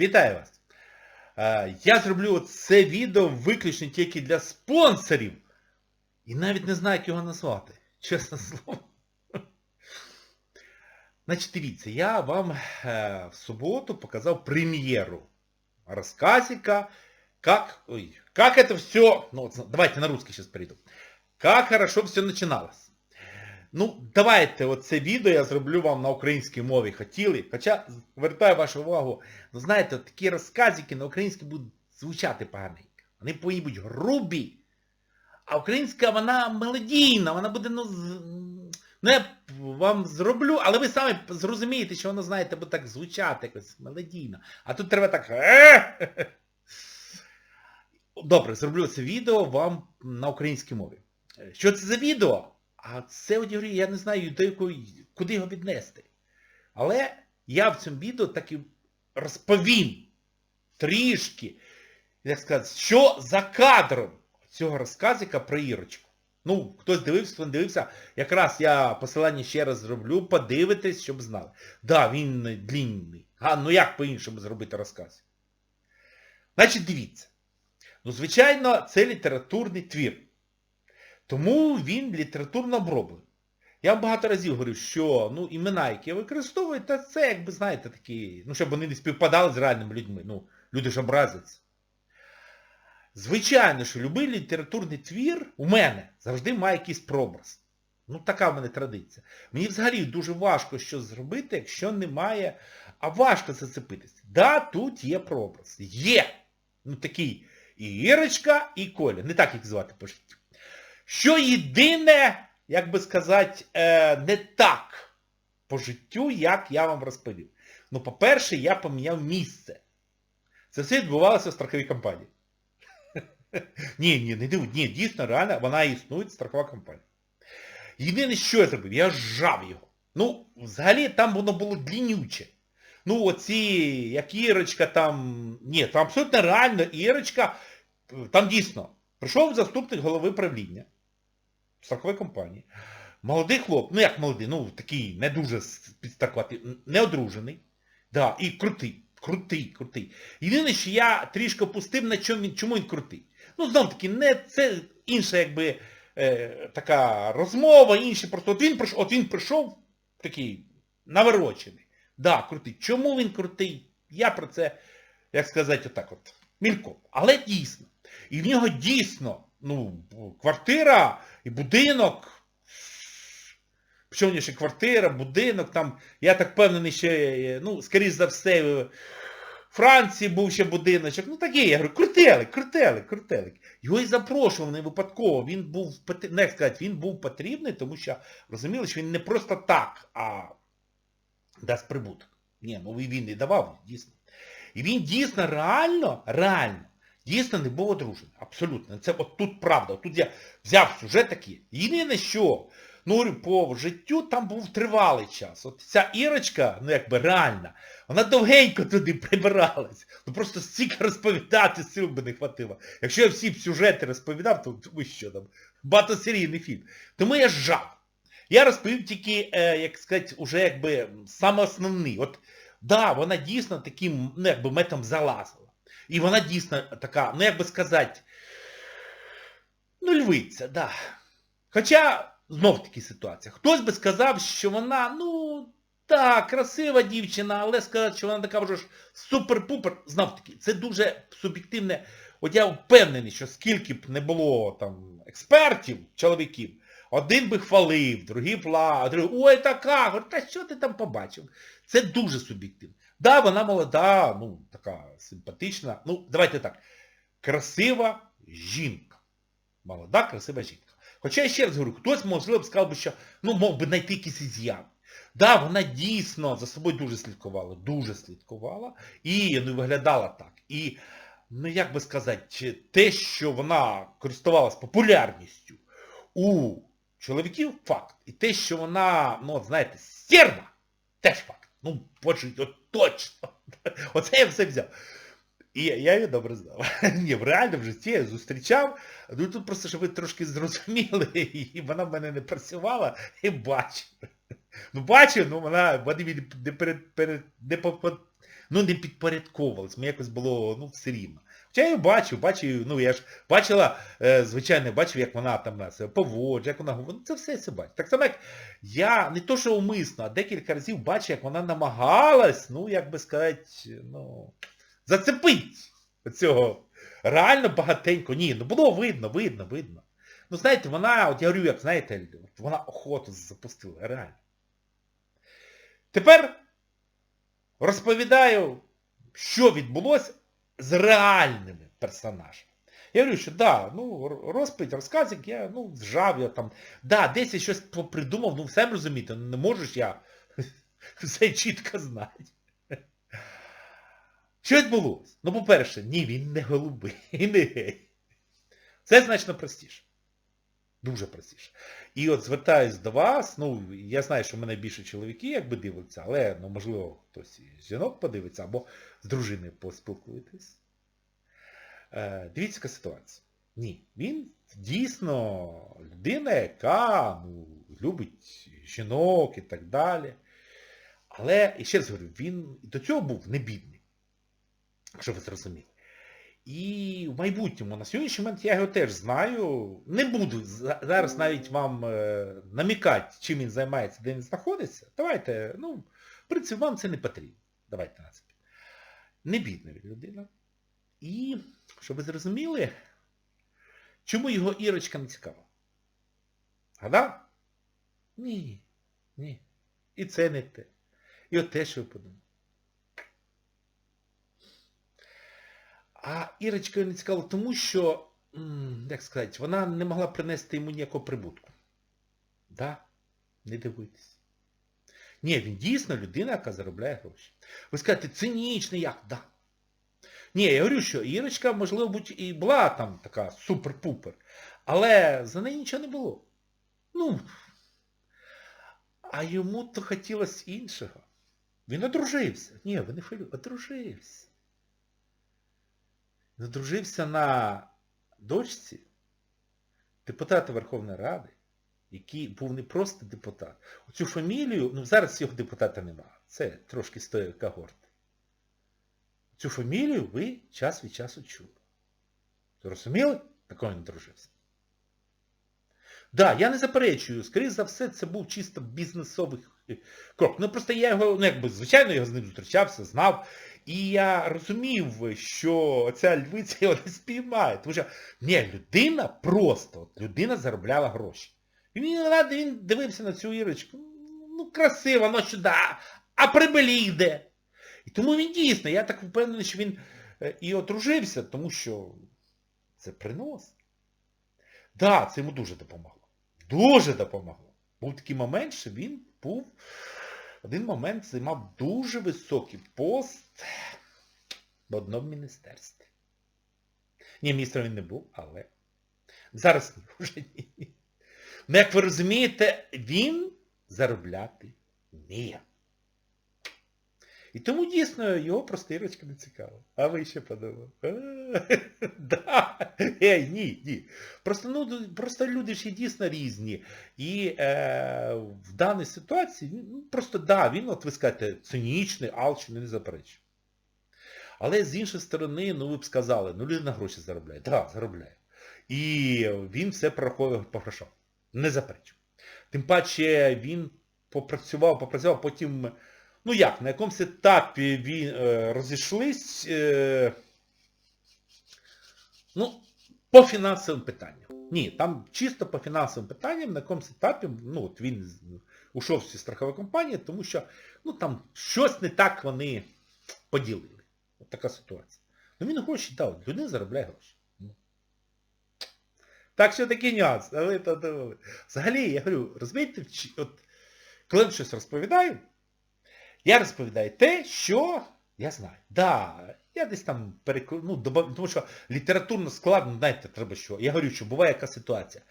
Вітаю вас! Е, Я зроблю це відео виключно тільки для спонсорів. І навіть не знаю, як його назвати. Чесне слово. Значить, дивіться, я вам е, в суботу показав прем'єру рассказика, как, ой, как это все, ну, вот, давайте на русский сейчас перейду. Как хорошо все начиналось. Ну, давайте оце відео я зроблю вам на українській мові. Хотіли. Хоча, звертаю вашу увагу, ну знаєте, такі розказики на українській будуть звучати поганенько. Вони повинні бути грубі. А українська, вона мелодійна, вона буде, ну, ну я вам зроблю, але ви самі зрозумієте, що воно, знаєте, буде так звучати якось мелодійно. А тут треба так. Добре, зроблю це відео вам на українській мові. Що це за відео? А це от, я не знаю, до якої, куди його віднести. Але я в цьому відео так і розповім трішки, як сказати, що за кадром цього розказика про Ірочку. Ну, хтось дивився, хто не дивився, якраз я посилання ще раз зроблю, подивитесь, щоб знали. Да, він длінний. А ну як по-іншому зробити розказ? Значить, дивіться. Ну, звичайно, це літературний твір. Тому він літературно оброблений. Я багато разів говорю, що ну, імена, які я використовую, та це, якби, знаєте, такі, ну, щоб вони не співпадали з реальними людьми. Ну, люди ж образяться. Звичайно, що любий літературний твір у мене завжди має якийсь прообраз. Ну, така в мене традиція. Мені взагалі дуже важко щось зробити, якщо немає, а важко зацепитися. Да, тут є прообраз. Є! Ну такий і Ірочка, і Коля. Не так їх звати по життю. Що єдине, як би сказати, е, не так по життю, як я вам розповів. Ну, по-перше, я поміняв місце. Це все відбувалося в страховій компанії. Ні, ні, не диву, ні, дійсно, реально, вона існує, страхова компанія. Єдине, що я зробив, я зжав його. Ну, взагалі там воно було длінюче. Ну, оці, як Ірочка там... Ні, там абсолютно реально Ірочка, там дійсно, прийшов заступник голови правління страхової компанії. Молодий хлоп, ну як молодий, ну такий не дуже підстаркуватий, неодружений. Да, і крутий, крутий, крутий. Єдине, що я трішки опустив, на чому він, чому він крутий. Ну, знов таки, не це інша, якби, е, така розмова, інші просто. От він прийшов, от він прийшов такий наворочений. Да, крутий. Чому він крутий? Я про це, як сказати, отак от, мільком. Але дійсно. І в нього дійсно, ну, квартира і будинок. Ще квартира, будинок, там, я так впевнений, ще, ну, скоріш за все, в Франції був ще будиночок. Ну таке, я говорю, крутелик, крутелик, крутелик. Його і запрошував не випадково. Він був, пот- ну, сказати, він був потрібний, тому що розуміли, що він не просто так, а дасть прибуток. Ні, ну він і давав, дійсно. І він дійсно реально, реально, дійсно не був одружений. Абсолютно. Це от тут правда. Тут я взяв сюжет такий. Єдине що, ну говорю, по життю там був тривалий час. От ця Ірочка, ну якби реальна, вона довгенько туди прибиралась. Ну просто стільки розповідати сил би не хватило. Якщо я всі б сюжети розповідав, то ви що там, багатосерійний фільм. Тому я зжав. Я розповів тільки, е, як сказати, уже якби саме основний. От, да, вона дійсно таким, ну якби метом залазила. І вона дійсно така, ну як би сказати, ну львиця, да. Хоча, знов таки ситуація. Хтось би сказав, що вона, ну, так, красива дівчина, але сказати, що вона така вже ж супер-пупер, знов таки, це дуже суб'єктивне. От я впевнений, що скільки б не було там експертів, чоловіків, один би хвалив, другий пла, другий, ой, така, та що ти там побачив? Це дуже суб'єктивно. Да, вона молода, ну, така симпатична, ну, давайте так, красива жінка. Молода, красива жінка. Хоча я ще раз говорю, хтось, можливо, б сказав би, що, ну, мог би знайти якісь із'ян. Да, вона дійсно за собою дуже слідкувала, дуже слідкувала, і ну, виглядала так. І, ну як би сказати, те, що вона користувалась популярністю у чоловіків, факт. І те, що вона, ну, знаєте, стерва, теж факт. Ну, почуть, от точно. Оце я все взяв. І я, її добре знав. Ні, в реальному житті я зустрічав, ну тут просто, щоб ви трошки зрозуміли, і вона в мене не працювала, і бачив. Ну бачив, ну вона, мені не перед, перед, не по- ну, не підпорядковувалась. мені якось було ну, все рівно. Хоча її бачив, бачив, ну я ж бачила, е, звичайно, бачив, як вона там себе поводжує, як вона говорить. Ну, це все все бачив. Так само, як я не то, що умисно, а декілька разів бачив, як вона намагалась, ну, як би сказати, ну, зацепить оцього. Реально багатенько. Ні, ну було видно, видно, видно. Ну, знаєте, вона, от я говорю, як, знаєте, вона охоту запустила, реально. Тепер розповідаю, що відбулося з реальними персонажами. Я говорю, що да, ну, розповідь, розказик, я ну, зжав, я там, да, десь я щось придумав, ну, все розумієте, не можу ж я все чітко знати. Що відбулося? Ну, по-перше, ні, він не голубий, не гей. Це значно простіше. Дуже простіше. І от звертаюсь до вас, ну, я знаю, що в мене більше чоловіки якби дивляться, але, ну, можливо, хтось із жінок подивиться, або з дружиною поспілкуєтесь. Е, дивіться, яка ситуація. Ні, він дійсно людина, яка ну, любить жінок і так далі. Але, і ще раз говорю, він до цього був не бідний, якщо ви зрозуміли. І в майбутньому, на сьогоднішній момент я його теж знаю. Не буду зараз навіть вам е, намікати, чим він займається, де він знаходиться. Давайте, ну, в принципі, вам це не потрібно. Давайте на це. Не бідна він людина. І, щоб ви зрозуміли, чому його Ірочка не цікава? Гадав? Ні. Ні. І це не те. І от те, що ви подумали. А Ірочка не цікаво тому, що, як сказати, вона не могла принести йому ніякого прибутку. Да? Не дивуйтесь. Ні, він дійсно людина, яка заробляє гроші. Ви скажете, цинічний як? Да. Ні, я говорю, що Ірочка, можливо, будь і була там така супер-пупер, але за неї нічого не було. Ну, а йому то хотілося іншого. Він одружився. Ні, ви не хвилю, одружився. Він одружився на дочці депутата Верховної Ради, який був не просто депутат. Оцю фамілію, ну зараз його депутата немає. Це трошки з тої когорти. Цю фамілію ви час від часу чули. Розуміли, такого він дружився? Так, да, я не заперечую, скоріше за все, це був чисто бізнесовий крок. Ну просто я його, ну якби, звичайно, я з ним зустрічався, знав. І я розумів, що ця львиця його не спіймає. Тому що, ні, людина просто, от людина заробляла гроші. І він, він дивився на цю Ірочку, ну красиво, ну да, а прибилі йде. І тому він дійсно, я так впевнений, що він е, і одружився, тому що це принос. Так, да, це йому дуже допомогло. Дуже допомогло. Був такий момент, що він був, один момент займав дуже високий пост в одному міністерстві. Ні, міністром він не був, але зараз вже ні. Ну, як ви розумієте, він заробляти вміє. І тому дійсно його просто Ірочка не цікаво. А ви ще подумали? Да. Ей, ні, ні. Просто ну, просто люди є дійсно різні. І е, в даній ситуації, ну, просто да, він, от ви скажете, цинічний, алчний, не заперечує. Але з іншої сторони, ну ви б сказали, ну людина гроші заробляє. Так, да, заробляє. І він все прораховує по грошам. Не заперечує. Тим паче він попрацював, попрацював, потім... Ну як, на якомусь етапі він, е, розійшлись, е, ну, по фінансовим питанням. Ні, там чисто по фінансовим питанням на якомусь етапі, ну от він ушов зі страхової компанії, тому що ну там щось не так вони поділили. От така ситуація. Ну він гроші дав, людина заробляє гроші. Ну. Так що такий нюанс. Взагалі, я говорю, розумієте, от, коли я щось розповідаю, я розповідаю те, що я знаю. Да, я десь там перекладу, ну, добав... тому що літературно складно, знаєте, треба що. Я говорю, що буває яка ситуація.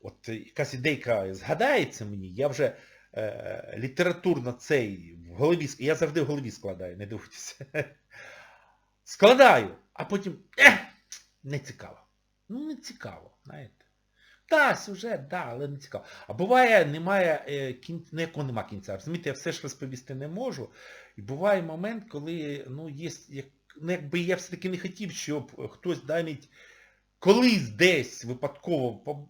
От якась ідейка згадається мені, я вже е, літературно цей в голові, я завжди в голові складаю, не дивуйтеся. Складаю, а потім, ех, не цікаво. Ну, не цікаво, знаєте. Та, сюжет, да, але не цікаво. А буває, немає е, кін... ну, якого нема кінця. Розумієте, я все ж розповісти не можу. І буває момент, коли, ну, є, як, ну, якби я все-таки не хотів, щоб хтось навіть колись десь випадково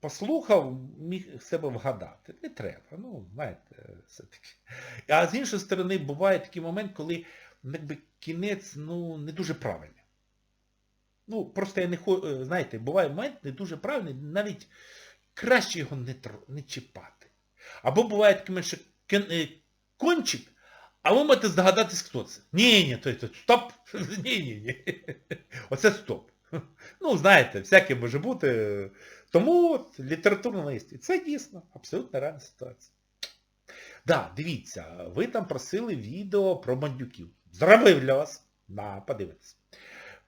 послухав, міг себе вгадати. Не треба. Ну, знаєте, все-таки. А з іншої сторони, буває такий момент, коли ну, якби, кінець ну, не дуже правильний. Ну, просто я не хочу, знаєте, буває момент не дуже правильний, навіть краще його не, не чіпати. Або буває такий момент, що кен- е, кончик, а ви можете здогадатись, хто це. Ні, ні, то, то стоп. Ні, ні, ні. Оце стоп. Ну, знаєте, всяке може бути. Тому от, літературна наїзд. Це дійсно абсолютно реальна ситуація. Да, дивіться, ви там просили відео про бандюків. Зробив для вас. На, подивитесь.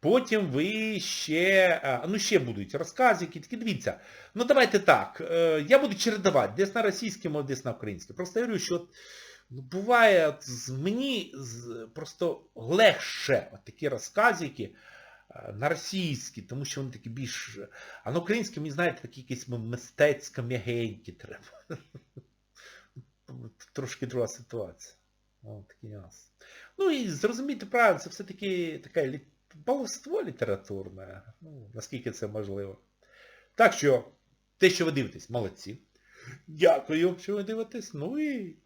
Потім ви ще, ну ще будуть розказики, такі дивіться. Ну давайте так, е, я буду чередувати, десь на російському, десь на українському. Просто я говорю, що от, ну, буває, от, мені просто легше от такі розказики е, на російській, тому що вони такі більш... А на українській, мені знаєте, такі якісь мистецько м'ягенькі треба. Трошки друга ситуація. Ну і зрозуміти правильно, це все-таки таке лі- баловство літературне, ну, наскільки це можливо. Так що, те, що ви дивитесь, молодці. Дякую, що ви дивитесь. Ну і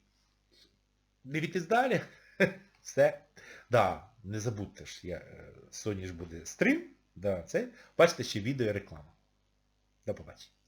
дивіться далі. Все. Да, не забудьте ж, я, е, сьогодні ж буде стрім. Да, це. Бачите ще відео і реклама. До побачення.